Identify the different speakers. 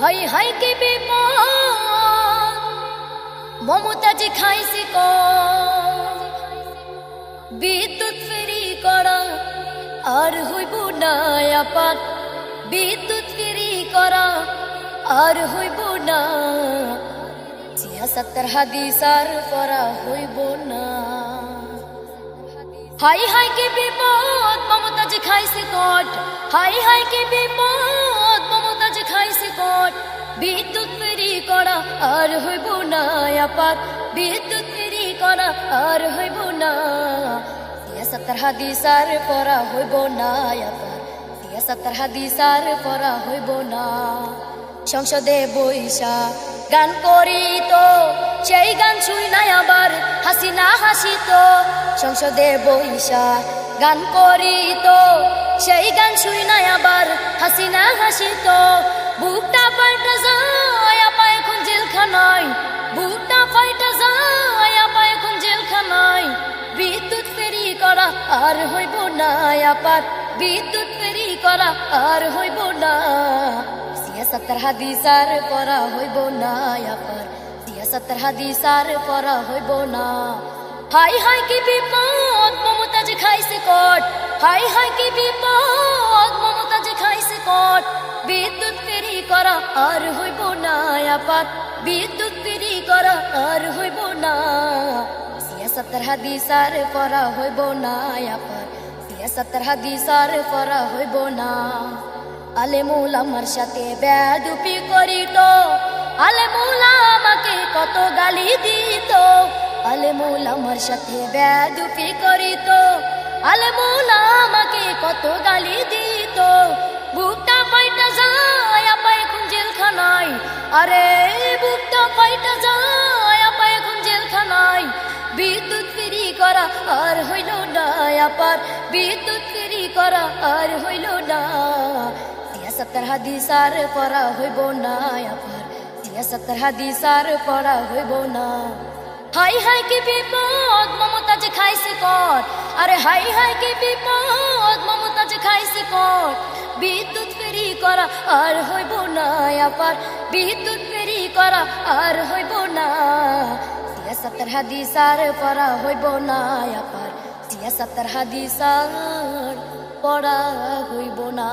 Speaker 1: High high কে বিপদ? মমতাজ খাইছে কম বিদ্যুৎ ফেরি করা আর হইব না আপাত। বিদ্যুৎ ফেরি করা আর হইব না। জিয়া সত্তর হাদিসার করা হইব না। হাই হাই কে বিপদ? মমতাজ খাইছে কট হাই হাই কে বিপদ? কট বিদ্যুৎ ফেরি করা আর হইব না আপাত। বিদ্যুৎ ফেরি করা আর হইব না। সিয়াসত্তর হাদিসার পরা হইব না আপাত। সিয়াসত্তর হাদিসার পরা হইব না। সংসদে বৈশা গান করি তো সেই গান শুই নাই আবার হাসিনা হাসিত। সংসদে বৈশা গান করি তো সেই গান শুই নাই আবার হাসিনা হাসিত। বুকটা পাল্টা যায়, আপা এখন জেলখানায়। বুকটা পাল্টা যায়, আপা এখন জেলখানায়। বিদ্যুৎ ফেরি করা আর হইব না আপার বিদ্যুৎ ফেরি করা আর হইব না। সিয়াসত্তর হাদিসার পরা হইব না আপার সিয়াসত্তর হাদিসার পরা হইব না। হাই হাই, কি বিপদ, মমতাজ খাইছে কট। হাই হাই, কি বিপদ, মমতাজ খাইছে কট। করা আর হইব না আপাত। বিদ্যুৎ ফেরি করা, আর হইব না। সিয়াসত্তর হাদিসার পরা হইব না আপার সিয়াসত্তর হাদিসার পরা হইব না। আলে আমার সাথে বেদুপি করিত। আলে আমাকে কত গালি দিত। আলে আমার সাথে বেদুপি করিত। আলে আমাকে কত গালি দিত। বুকটা আরে বুকটা পাইটা যায়? আপা, এখন জেলখানায়। বিদ্যুৎ ফেরি করা আর হইল না আপার বিদ্যুৎ ফেরি করা আর হইল না। সিয়াসত্তর হাদিসার পড়া হইব না আপার সিয়াসত্তর হাদিসার পড়া হইব না। হাই হাই, কি বিপদ? মমতাজ খাইছে কর। আরে, হাই হাই, কি বিপদ? মমতাজ খাইছে কর। বিদ্যুৎ করা আর হইব না, আপার বিদ্যুৎ ফেরি করা আর হইব না। সিয়াসত্তর হাদিসার পড়া হইব না, আপার সিয়াসত্তর হাদিসার পড়া হইব না।